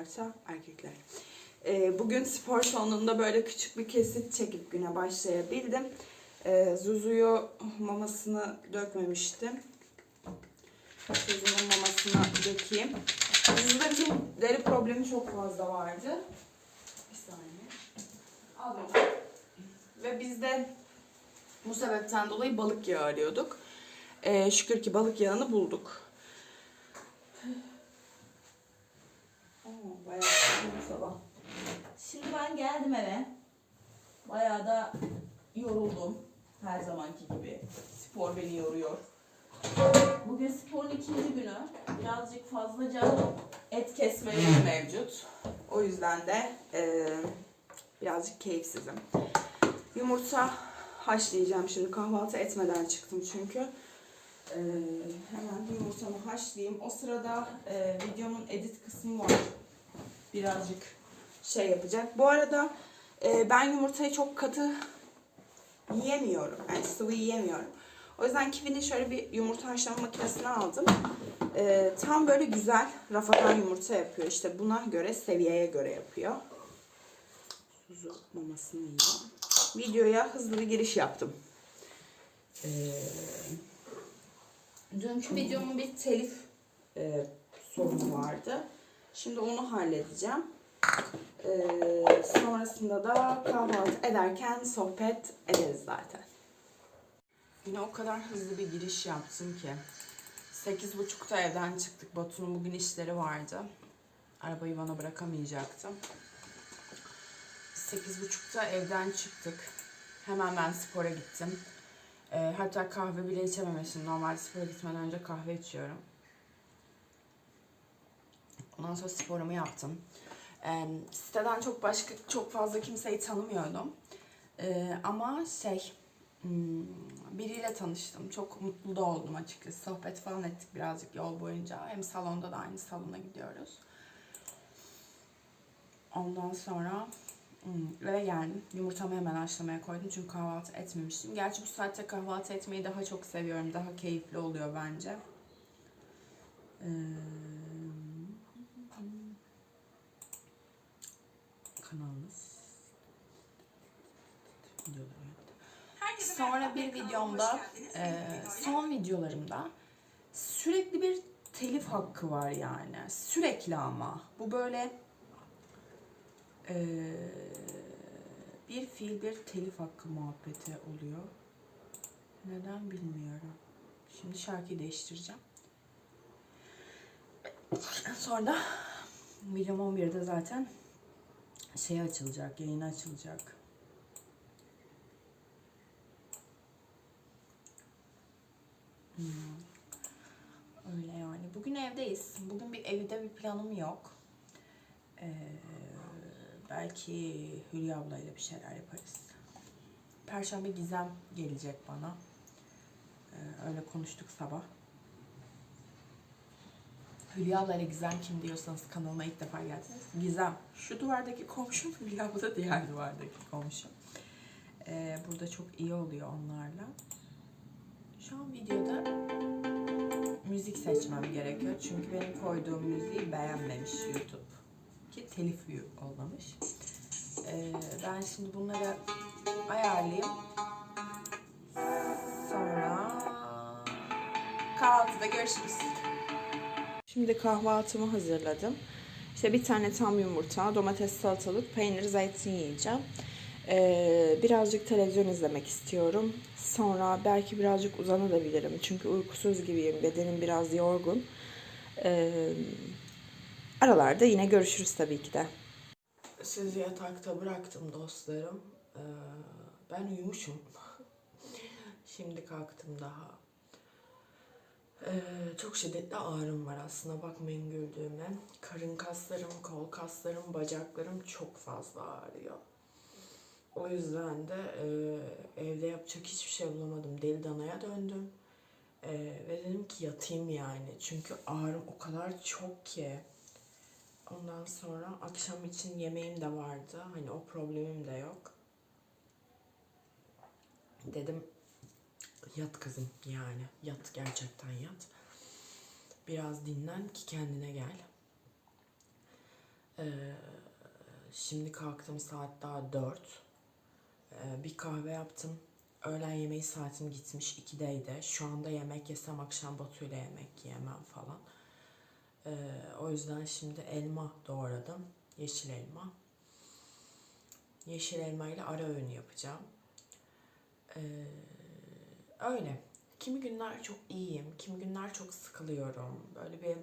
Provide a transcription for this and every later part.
varsa erkekler. E, bugün spor salonunda böyle küçük bir kesit çekip güne başlayabildim. E, Zuzu'yu mamasını dökmemiştim. Zuzu'nun mamasını dökeyim. Zuzu'da bizim deri problemi çok fazla vardı. Bir saniye. Alıyorum. Ve biz de bu sebepten dolayı balık yağı arıyorduk. E, şükür ki balık yağını bulduk. Bayağı sabah. Şimdi ben geldim eve. Bayağı da yoruldum. Her zamanki gibi. Spor beni yoruyor. Bugün sporun ikinci günü. Birazcık fazlaca et kesmelerim mevcut. O yüzden de e, birazcık keyifsizim. Yumurta haşlayacağım şimdi. Kahvaltı etmeden çıktım çünkü. E, hemen yumurtamı haşlayayım. O sırada e, videonun edit kısmı var. Birazcık şey yapacak. Bu arada e, ben yumurtayı çok katı yiyemiyorum. Yani sıvı yiyemiyorum. O yüzden Kiwi'nin şöyle bir yumurta haşlama makinesini aldım. E, tam böyle güzel rafadan yumurta yapıyor. İşte buna göre, seviyeye göre yapıyor. Suzu mamasını yiyor. Videoya hızlı bir giriş yaptım. E, dünkü videomun bir telif e, sorunu vardı. Şimdi onu halledeceğim. Ee, sonrasında da kahvaltı ederken sohbet ederiz zaten. Yine o kadar hızlı bir giriş yaptım ki. 8.30'da evden çıktık. Batu'nun bugün işleri vardı. Arabayı bana bırakamayacaktım. 8.30'da evden çıktık. Hemen ben spora gittim. Ee, hatta kahve bile içememişim. Normalde spora gitmeden önce kahve içiyorum. Ondan sonra sporumu yaptım. Ee, siteden çok başka çok fazla kimseyi tanımıyordum. Ee, ama şey hmm, biriyle tanıştım. Çok mutlu da oldum açıkçası. Sohbet falan ettik birazcık yol boyunca. Hem salonda da aynı salona gidiyoruz. Ondan sonra hmm, eve geldim. Yumurtamı hemen haşlamaya koydum çünkü kahvaltı etmemiştim. Gerçi bu saatte kahvaltı etmeyi daha çok seviyorum. Daha keyifli oluyor bence. Ee, kanalımız. Sonra bir videomda, e, son videolarımda sürekli bir telif hakkı var yani. Sürekli ama. Bu böyle e, bir fiil bir telif hakkı muhabbeti oluyor. Neden bilmiyorum. Şimdi şarkıyı değiştireceğim. Sonra da videom 11'de zaten şey açılacak, yayını açılacak. Hmm. Öyle yani. Bugün evdeyiz. Bugün bir evde bir planım yok. Ee, belki Hülya ablayla bir şeyler yaparız. Perşembe Gizem gelecek bana. Ee, öyle konuştuk sabah. Hülya abla ile Gizem kim diyorsanız kanalıma ilk defa geldiniz. Gizem şu duvardaki komşum, Hülya abla da diğer duvardaki komşum. Ee, burada çok iyi oluyor onlarla. Şu an videoda müzik seçmem gerekiyor. Çünkü benim koyduğum müziği beğenmemiş YouTube. Ki telif olmamış. Ee, ben şimdi bunları ayarlayayım. Sonra kahvaltıda görüşürüz. Şimdi kahvaltımı hazırladım. İşte bir tane tam yumurta, domates, salatalık, peynir, zeytin yiyeceğim. Ee, birazcık televizyon izlemek istiyorum. Sonra belki birazcık uzanabilirim. Çünkü uykusuz gibiyim. Bedenim biraz yorgun. Ee, aralarda yine görüşürüz tabii ki de. Sizi yatakta bıraktım dostlarım. Ee, ben uyumuşum. Şimdi kalktım daha. Çok şiddetli ağrım var aslında bakmayın güldüğüme. Karın kaslarım, kol kaslarım, bacaklarım çok fazla ağrıyor. O yüzden de e, evde yapacak hiçbir şey bulamadım. Deli danaya döndüm. E, ve dedim ki yatayım yani. Çünkü ağrım o kadar çok ki. Ondan sonra akşam için yemeğim de vardı. Hani o problemim de yok. Dedim yat kızım yani. Yat gerçekten yat. Biraz dinlen ki kendine gel. Ee, şimdi kalktım saat daha 4. Ee, bir kahve yaptım. Öğlen yemeği saatim gitmiş 2'deydi. Şu anda yemek yesem akşam Batu'yla yemek yiyemem falan. Ee, o yüzden şimdi elma doğradım. Yeşil elma. Yeşil elma ile ara öğün yapacağım. Ee, öyle. Kimi günler çok iyiyim, kimi günler çok sıkılıyorum. Böyle bir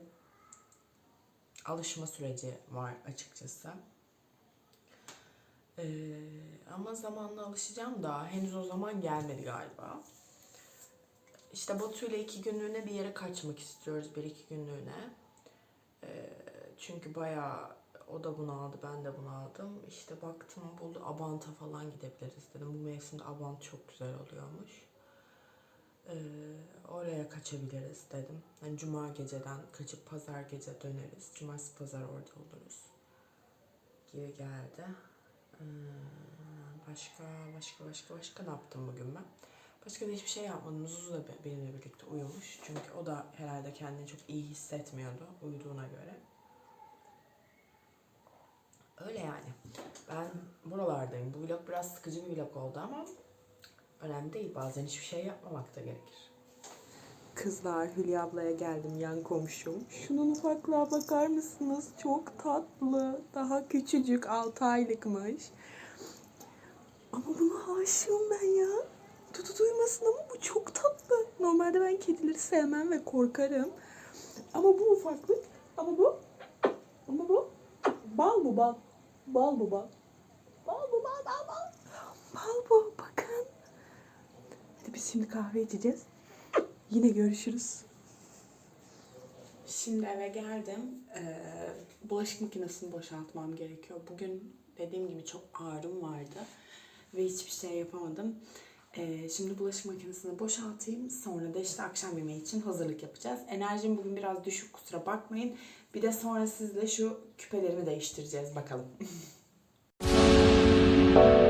alışma süreci var açıkçası. Ee, ama zamanla alışacağım da henüz o zaman gelmedi galiba. İşte Batu ile iki günlüğüne bir yere kaçmak istiyoruz, bir iki günlüğüne. Ee, çünkü bayağı o da bunu aldı, ben de bunu aldım. İşte baktım buldu Abant'a falan gidebiliriz dedim. Bu mevsimde Abant çok güzel oluyormuş. Ee, oraya kaçabiliriz dedim. Yani cuma geceden kaçıp pazar gece döneriz. Cumartesi pazar orada oluruz. Gibi geldi. Ee, başka başka başka başka ne yaptım bugün ben? Başka da hiçbir şey yapmadım. Zuzu da be- benimle birlikte uyumuş. Çünkü o da herhalde kendini çok iyi hissetmiyordu uyuduğuna göre. Öyle yani. Ben buralardayım. Bu vlog biraz sıkıcı bir vlog oldu ama önemli değil. Bazen hiçbir şey yapmamak da gerekir. Kızlar Hülya ablaya geldim yan komşum. Şunun ufaklığa bakar mısınız? Çok tatlı. Daha küçücük 6 aylıkmış. Ama buna aşığım ben ya. Tutu duymasın ama bu çok tatlı. Normalde ben kedileri sevmem ve korkarım. Ama bu ufaklık. Ama bu. Ama bu. Bal bu bal. Bal bu bal. Bal bu bal bal bal. Bal bu biz şimdi kahve içeceğiz. Yine görüşürüz. Şimdi eve geldim. Ee, bulaşık makinesini boşaltmam gerekiyor. Bugün dediğim gibi çok ağrım vardı. Ve hiçbir şey yapamadım. Ee, şimdi bulaşık makinesini boşaltayım. Sonra da işte akşam yemeği için hazırlık yapacağız. Enerjim bugün biraz düşük kusura bakmayın. Bir de sonra sizle şu küpelerimi değiştireceğiz bakalım.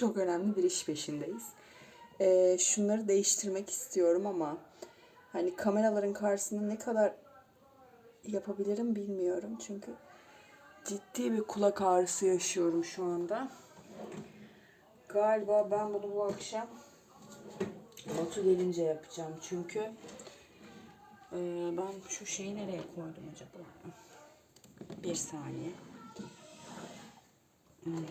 çok önemli bir iş peşindeyiz. Ee, şunları değiştirmek istiyorum ama hani kameraların karşısında ne kadar yapabilirim bilmiyorum. Çünkü ciddi bir kulak ağrısı yaşıyorum şu anda. Galiba ben bunu bu akşam Batu gelince yapacağım çünkü e, ben şu şeyi nereye koydum acaba? Bir saniye. Hmm,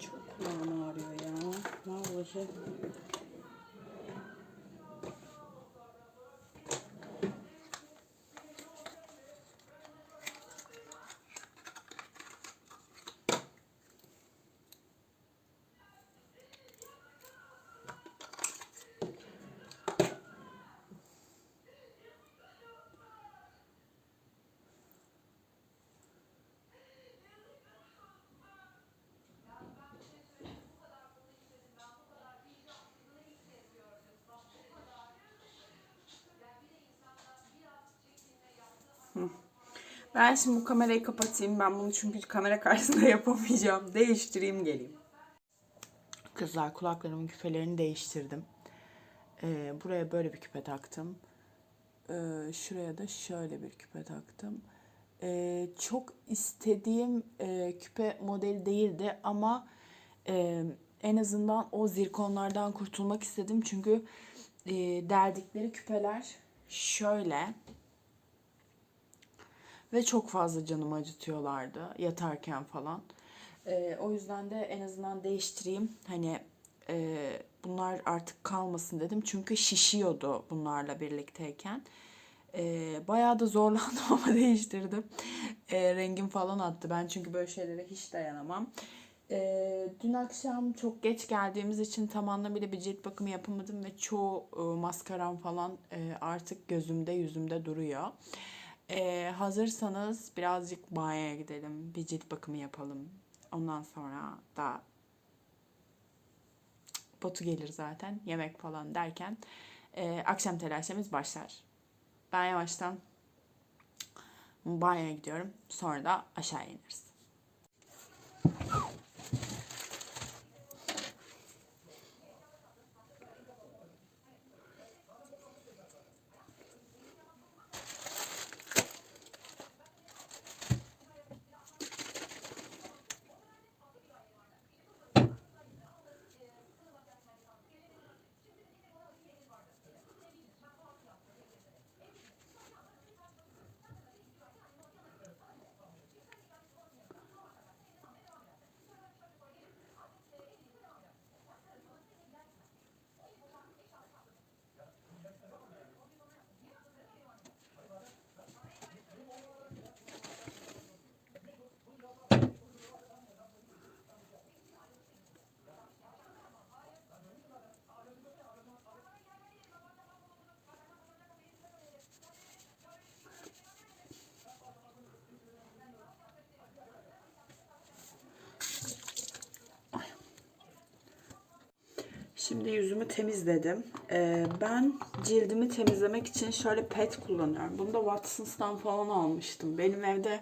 Çok kulağım ağrıyor ya. Vallahi. Ben şimdi bu kamerayı kapatayım. Ben bunu çünkü kamera karşısında yapamayacağım. Değiştireyim geleyim. Kızlar kulaklarımın küpelerini değiştirdim. Ee, buraya böyle bir küpe taktım. Ee, şuraya da şöyle bir küpe taktım. Ee, çok istediğim e, küpe modeli değildi ama e, en azından o zirkonlardan kurtulmak istedim. Çünkü e, derdikleri küpeler şöyle ve çok fazla canımı acıtıyorlardı yatarken falan. Ee, o yüzden de en azından değiştireyim. Hani e, bunlar artık kalmasın dedim. Çünkü şişiyordu bunlarla birlikteyken. Ee, bayağı da zorlandım ama değiştirdim. Ee, rengim falan attı. Ben çünkü böyle şeylere hiç dayanamam. Ee, dün akşam çok geç geldiğimiz için tam anlamıyla bir cilt bakımı yapamadım ve çoğu e, maskaram falan e, artık gözümde yüzümde duruyor. Ee, hazırsanız birazcık banyoya gidelim. Bir cilt bakımı yapalım. Ondan sonra da Batu gelir zaten. Yemek falan derken e, akşam telaşemiz başlar. Ben yavaştan banyoya gidiyorum. Sonra da aşağı ineriz. Şimdi yüzümü temizledim. Ee, ben cildimi temizlemek için şöyle pet kullanıyorum. Bunu da Watsons'tan falan almıştım. Benim evde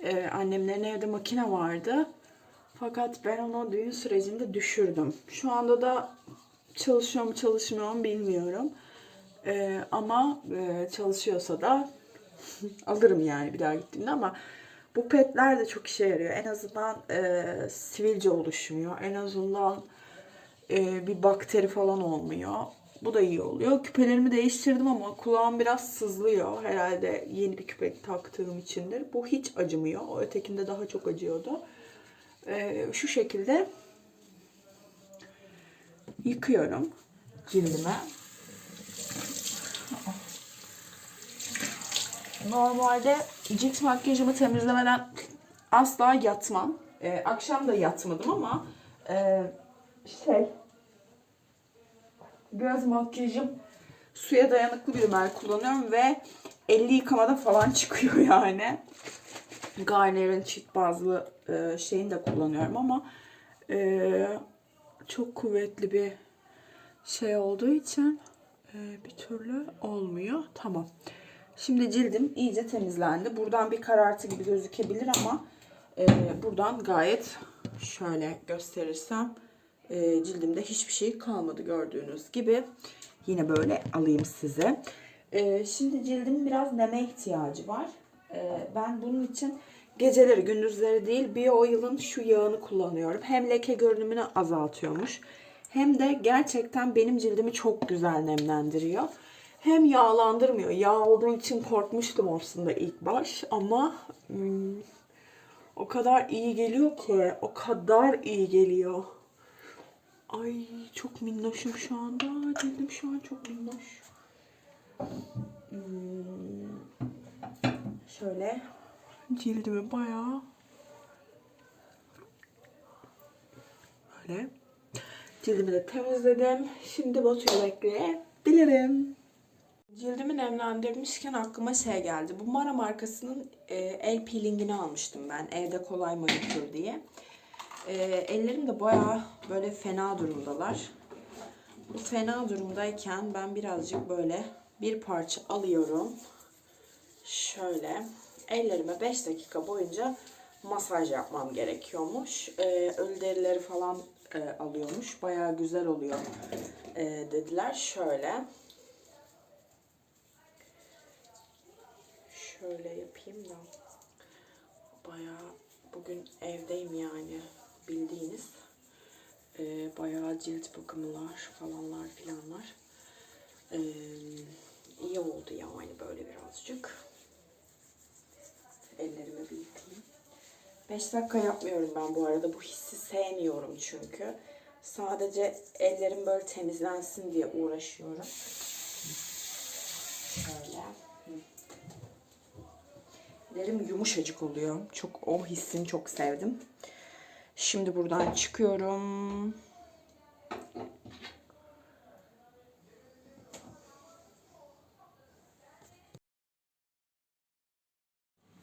e, annemlerin evde makine vardı. Fakat ben onu düğün sürecinde düşürdüm. Şu anda da çalışıyor mu çalışmıyor mu bilmiyorum. Ee, ama e, çalışıyorsa da alırım yani bir daha gittiğimde ama bu petler de çok işe yarıyor. En azından e, sivilce oluşmuyor. En azından e, bir bakteri falan olmuyor. Bu da iyi oluyor. Küpelerimi değiştirdim ama kulağım biraz sızlıyor. Herhalde yeni bir küpe taktığım içindir. Bu hiç acımıyor. O ötekinde daha çok acıyordu. E, şu şekilde yıkıyorum cildime. Normalde cilt makyajımı temizlemeden asla yatmam. E, akşam da yatmadım ama e, şey göz makyajım suya dayanıklı bir rimel kullanıyorum ve 50 yıkamada falan çıkıyor yani. Garnier'in çift bazlı e, şeyini de kullanıyorum ama e, çok kuvvetli bir şey olduğu için e, bir türlü olmuyor. Tamam. Şimdi cildim iyice temizlendi. Buradan bir karartı gibi gözükebilir ama e, buradan gayet şöyle gösterirsem Ee, cildimde hiçbir şey kalmadı gördüğünüz gibi. Yine böyle alayım size. Ee, şimdi cildimin biraz neme ihtiyacı var. Ee, ben bunun için geceleri gündüzleri değil Bio Oil'ın şu yağını kullanıyorum. Hem leke görünümünü azaltıyormuş. Hem de gerçekten benim cildimi çok güzel nemlendiriyor. Hem yağlandırmıyor. Yağ olduğu için korkmuştum aslında ilk baş ama hmm, o kadar iyi geliyor ki. O kadar iyi geliyor. Ay çok minnoşum şu anda. Cildim şu an çok minnoş. Hmm, şöyle cildimi bayağı böyle cildimi de temizledim. Şimdi Batu'yu bekleyebilirim. Cildimi nemlendirmişken aklıma şey geldi. Bu Mara markasının e, el peelingini almıştım ben. Evde kolay manikür diye. E, ellerim de bayağı böyle fena durumdalar. Bu fena durumdayken ben birazcık böyle bir parça alıyorum. Şöyle ellerime 5 dakika boyunca masaj yapmam gerekiyormuş. E, ölü derileri falan e, alıyormuş. Bayağı güzel oluyor e, dediler. Şöyle. Şöyle yapayım da. Bayağı bugün evdeyim yani bildiğiniz. Ee, bayağı cilt bakımlar falanlar filanlar. Ee, iyi oldu yani böyle birazcık. Ellerimi bir yıkayayım. 5 dakika yapmıyorum ben bu arada. Bu hissi sevmiyorum çünkü. Sadece ellerim böyle temizlensin diye uğraşıyorum. Şöyle. Ellerim yumuşacık oluyor. Çok o hissini çok sevdim. Şimdi buradan çıkıyorum.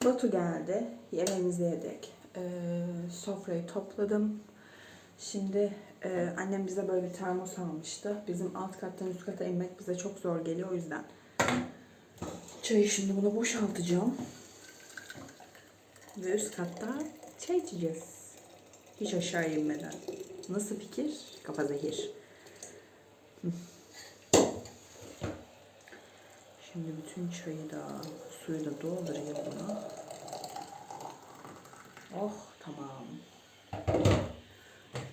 Batu geldi. Yemeğimizi yedik. Ee, sofrayı topladım. Şimdi e, annem bize böyle bir termos almıştı. Bizim alt kattan üst kata inmek bize çok zor geliyor. O yüzden çayı şimdi buna boşaltacağım. Ve üst katta çay içeceğiz. Hiç aşağı inmeden. Nasıl fikir? Kafa zehir. Şimdi bütün çayı da suyu da doldurayım buna. Oh tamam.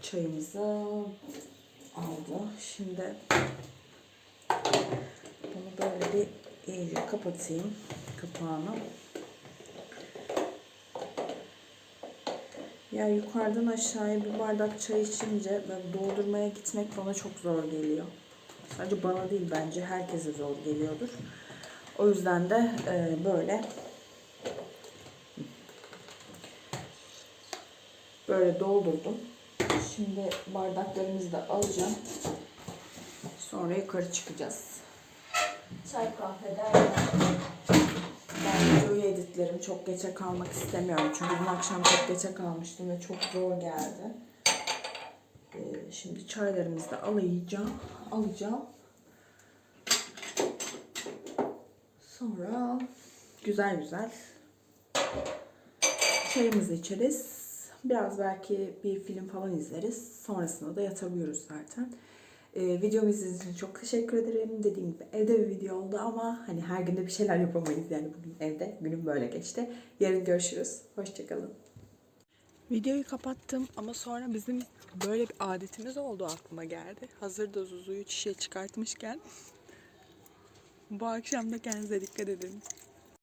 Çayımızı aldı. Şimdi bunu böyle bir iyice kapatayım kapağını. Ya yukarıdan aşağıya bir bardak çay içince doldurmaya gitmek bana çok zor geliyor. Sadece bana değil bence herkese zor geliyordur. O yüzden de e, böyle böyle doldurdum. Şimdi bardaklarımızı da alacağım. Sonra yukarı çıkacağız. Çay kahve derken ben videoyu editlerim. Çok geçe kalmak istemiyorum. Çünkü dün akşam çok geçe kalmıştım ve çok zor geldi. Ee, şimdi çaylarımızı da alacağım. Alacağım. Sonra güzel güzel çayımızı içeriz. Biraz belki bir film falan izleriz. Sonrasında da yatabiliyoruz zaten. Ee, videomu izlediğiniz için çok teşekkür ederim. Dediğim gibi evde bir video oldu ama hani her günde bir şeyler yapamayız. Yani bugün evde günüm böyle geçti. Yarın görüşürüz. Hoşçakalın. Videoyu kapattım ama sonra bizim böyle bir adetimiz oldu aklıma geldi. Hazır da Zuzu'yu çişe çıkartmışken bu akşam da kendinize dikkat edin.